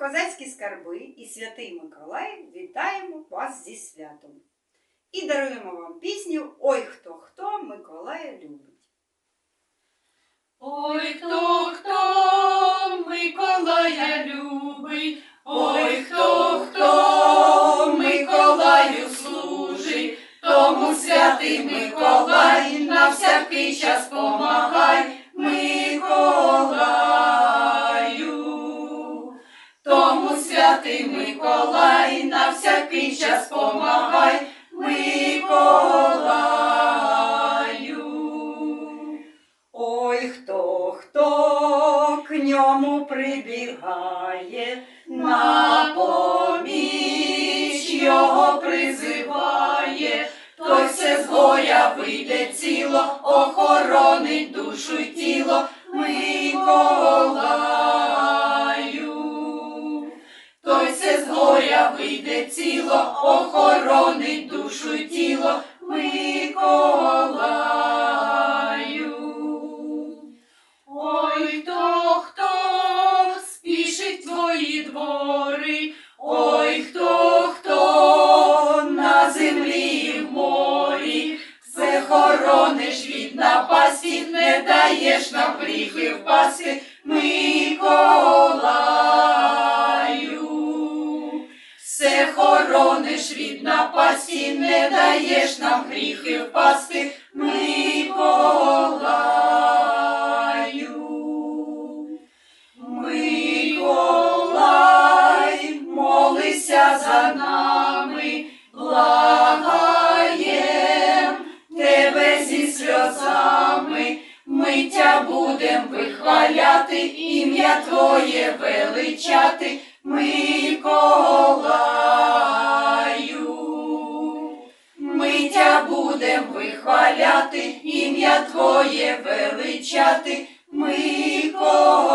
козацькі скарби і святий Миколай вітаємо вас зі святом. І даруємо вам пісню Ой хто хто Миколая любить. Ой, хто, хто Миколая любить, ой, хто, хто Миколаю служить, тому святий Миколай на всякий час святий Миколай на всякий час помагай Миколаю. Ой хто хто к ньому прибігає, На поміч його призиває, той все з горя вийде ціло, охоронить душу вийде ціло, охоронить душу й тіло Миколаю. Ой, хто, хто спішить твої двори, ой, хто, хто на землі і в морі, все хорониш від напасті, не даєш нам гріхи впасти, Все хорониш від напасті, не даєш нам гріхи впасти, Миколаю. Миколай, молися за нами, благаєм тебе зі сльозами, ми тя будем вихваляти, ім'я Твоє величати, Миколаю. Твоє величати, Миколаю.